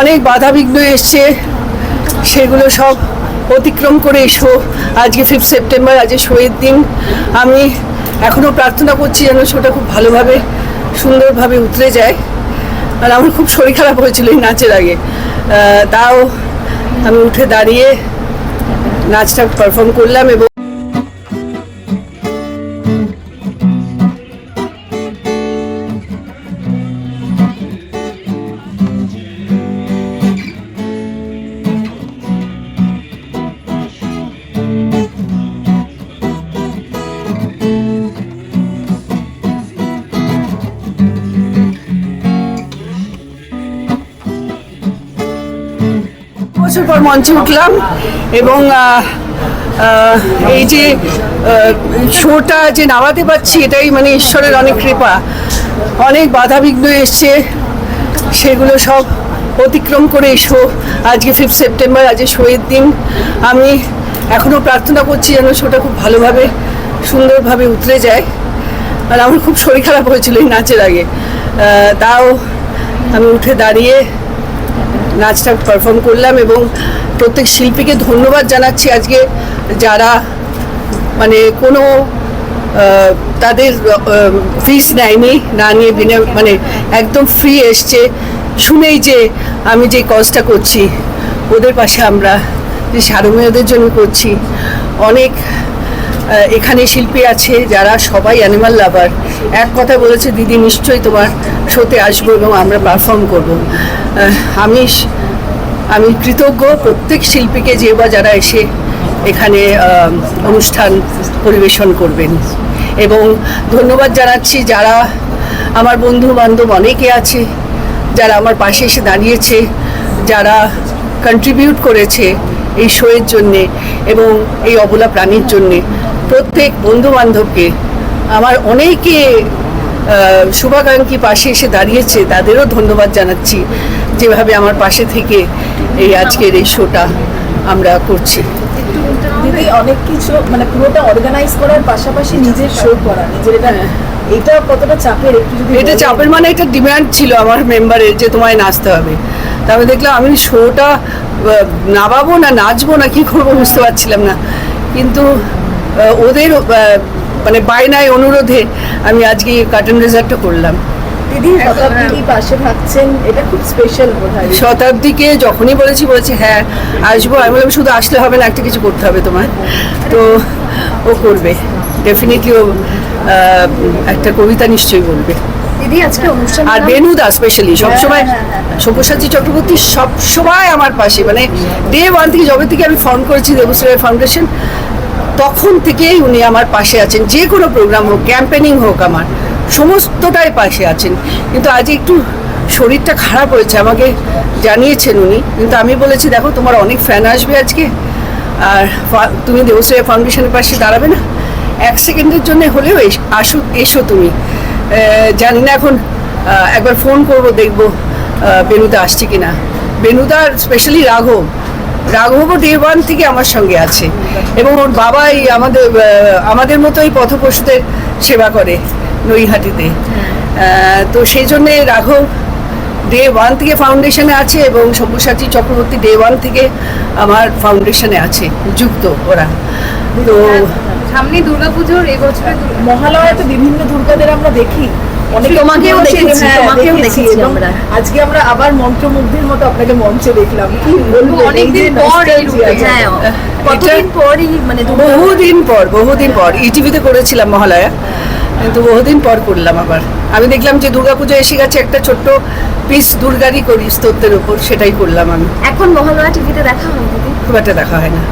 অনেক বাধা বিঘ্ন এসছে। সেগুলো সব অতিক্রম করে এসো। আজকে ফিফথ সেপ্টেম্বর আজকে শহীদ দিন। আমি এখনও প্রার্থনা করছি যেন শোটা খুব ভালোভাবে, সুন্দরভাবে উতরে যায়। আর আমার খুব শরীর খারাপ হয়েছিল এই নাচের আগে। তাও আমি উঠে দাঁড়িয়ে নাচটা পারফর্ম করলাম এবং বছর পর মঞ্চে উঠলাম এবং এই যে শোটা যে নামাতে পারছি এটাই মানে ঈশ্বরের অনেক কৃপা। অনেক বাধা বিঘ্ন এসছে, সেগুলো সব অতিক্রম করে এসো আজকে ফিফথ সেপ্টেম্বর আজকে শোয়ের দিন। আমি এখনও প্রার্থনা করছি যেন শোটা খুব ভালোভাবে, সুন্দরভাবে উতরে যায়। আর আমার খুব শরীর খারাপ হয়েছিল এই নাচের আগে। তাও আমি উঠে দাঁড়িয়ে নাচটা পারফর্ম করলাম এবং প্রত্যেক শিল্পীকে ধন্যবাদ জানাচ্ছি আজকে যারা মানে কোনো তাদের ফিস নেয়নি, না নিয়ে বিনা মানে একদম ফ্রি এসছে। শুনেই যে আমি যে কজটা করছি, ওদের পাশে আমরা, যে সারমেয়দের জন্য করছি, অনেক এখানে শিল্পী আছে যারা সবাই অ্যানিমাল লাভার এক কথা বলেছে, দিদি, নিশ্চয়ই তোমার শোতে আসব এবং আমরা পারফর্ম করব। আমি আমি কৃতজ্ঞ প্রত্যেক শিল্পীকে যে বা যারা এসে এখানে অনুষ্ঠান পরিবেশন করবেন। এবং ধন্যবাদ জানাচ্ছি যারা আমার বন্ধু বান্ধব অনেকে আছে, যারা আমার পাশে এসে দাঁড়িয়েছে, যারা কন্ট্রিবিউট করেছে এই শোয়ের জন্যে এবং এই অবলা প্রাণীর জন্যে। প্রত্যেক বন্ধু বান্ধবকে আমার অনেকে শুভাকাঙ্ক্ষী পাশে এসে দাঁড়িয়েছে তাদেরও ধন্যবাদ জানাচ্ছি যেভাবে আমার পাশে থেকে এই আজকের এই শোটা আমরা করছি। দিদি অনেক কিছু মানে পুরোটা অর্গানাইজ করার পাশাপাশি নিজের শো করা নিজের এটা এটা কতটা চাপের একটু যদি এটা চাপের মানে একটা ডিমান্ড ছিল আমার মেম্বারের যে তোমায় নাচতে হবে। তবে দেখলাম আমি শোটা নামাবো না নাচবো না কি করব বুঝতে পারছিলাম না। কিন্তু ওদের মানে বায়নায় অনুরোধে আমি আজকে কার্টন রেজার্টটা করলাম। দিদি শতাব্দী পাশে থাকছেন এটা খুব স্পেশাল বোধ শতাব্দীকে যখনই বলেছি বলেছে হ্যাঁ আসব। আমি বললাম শুধু আসলে হবে না একটা কিছু করতে হবে তোমার। তো ও করবে। ডেফিনেটলি ও একটা কবিতা নিশ্চয়ই বলবে। দিদি আজকে অনুষ্ঠান আর বেনুদা স্পেশালি সবসময় হ্যাঁ, হ্যাঁ, সব্যসাচী চক্রবর্তী সব সময় আমার পাশে। মানে ডে ওয়ান থেকে যবে থেকে আমি ফর্ম করেছি দেবশ্রয় ফাউন্ডেশন তখন থেকেই উনি আমার পাশে আছেন। যে কোনো প্রোগ্রাম হোক ক্যাম্পেনিং হোক আমার, সমস্তটাই পাশে আছেন। কিন্তু আজ একটু শরীরটা খারাপ হয়েছে, আমাকে জানিয়েছেন উনি। কিন্তু আমি বলেছি, দেখো, তোমার অনেক ফ্যান আসবে আজকে। আর তুমি দেবশ্রয় ফাউন্ডেশনের পাশে দাঁড়াবে না। এক সেকেন্ডের জন্য হলেও আসো এসো তুমি। জানি না এখন একবার ফোন করব, দেখব বেনুদা আসছে কিনা। বেনুদার স্পেশালি রাঘব রাঘব ডে ওয়ান থেকে আমার সঙ্গে আছে এবং ওর বাবাই আমাদের আমাদের মতোই পথপ্রসূদের সেবা করে নৈহাটিতে। তো সেই জন্যে রাঘব ডে ওয়ান থেকে ফাউন্ডেশনে আছে এবং সব্যসাচী চক্রবর্তী ডে ওয়ান থেকে আমার ফাউন্ডেশনে আছে, যুক্ত ওরা। তো সামনে দুর্গাপুজোর এবছরে মহালয়াতে বিভিন্ন দুর্গাদের আমরা দেখি। তোমাকেও দেখেছি, হ্যাঁ, তোমাকেও দেখেছি দেখেছি আমরা। আজকে আমরা আবার মন্ত্রমুগ্ধের মতো আপনাকে মঞ্চে দেখলাম। কি বলব অনেকদিন পর হ্যাঁ কতদিন পরই মানে বহুদিন পর বহুদিন পর ইটিভিতে করেছিলাম মহালয়া। কিন্তু বহুদিন পর করলাম আবার। আমি দেখলাম যে দুর্গাপুজো এসে গেছে একটা ছোট্ট পিস দুর্গারই করি স্তোত্রের উপর সেটাই করলাম আমি। এখন মহালয়া টিভিতে দেখা হয় খুব একটা দেখা হয় না.